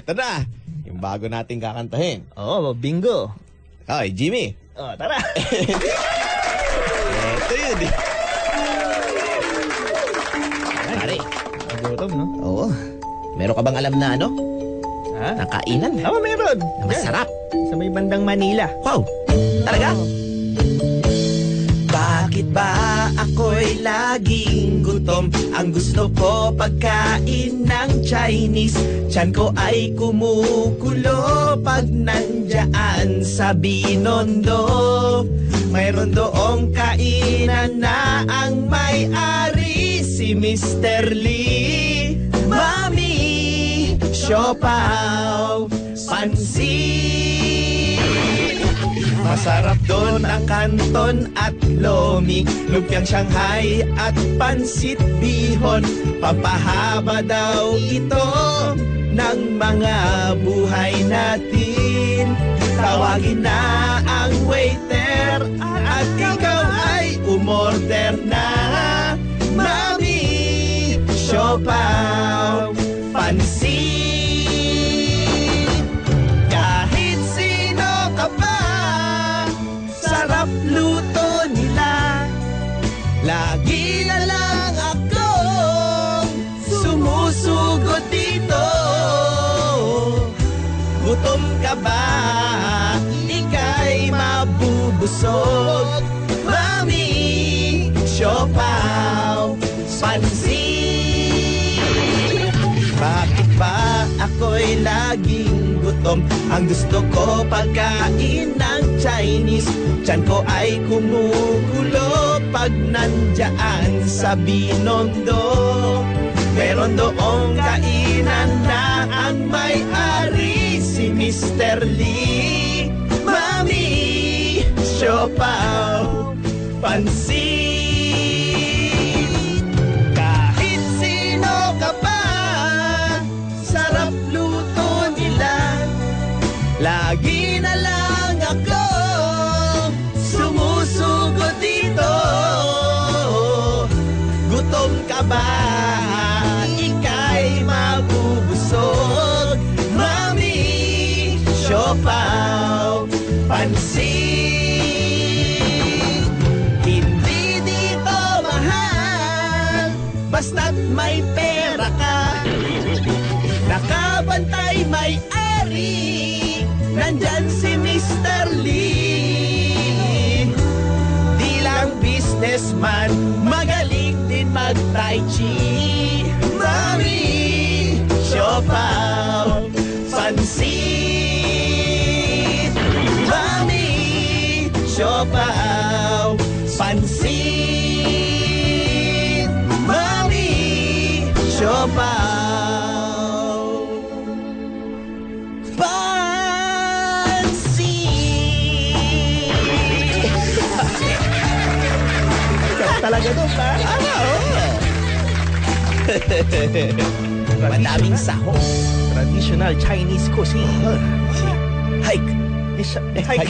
Eto na, yung bago nating kakantahin. Oo, oh, bingo. Ay, Jimmy. Oh, tara. Eto yun. Pare, Gutom, no? oo. Meron ka bang alam na ano? Ha? Na kainan? Oo, meron. Na masarap. Sa may bandang Manila. Wow! Talaga? Bakit ba ako'y laging gutom? Ang gusto ko pagkain ng Chinese Tiyan ko ay kumukulo pag nandyan sa Binondo Mayroon doong kainan na ang may-ari si Mr. Lee Mami, siopaw, pansit Masarap doon ang kanton at lomi. Lumpiang Shanghai at pansit bihon. Papahaba daw ito ng mga buhay natin. Tawagin na ang waiter At ikaw ay umorder na. Mami, siopaw, pansit Ka ba? Ika'y mabubusog Mami, siopaw, pansit bakit ba ako'y laging gutom? Ang gusto ko pagkain ng Chinese Tiyan ko ay kumukulo pag nandyan sa Binondo Meron doong kainan na ang may-ari Mr. Lee Mami, siopaw, pansit kahit sino ka pa Sarap luto nila Lagi na lang mag-tai chi Mami, siopaw, pansit Mami, siopaw, pansit Mami, siopaw, pansit Talaga to, pa. Tama, oo. Madaming sahog. Traditional Chinese cuisine. Hike. Isa, eh, Hike.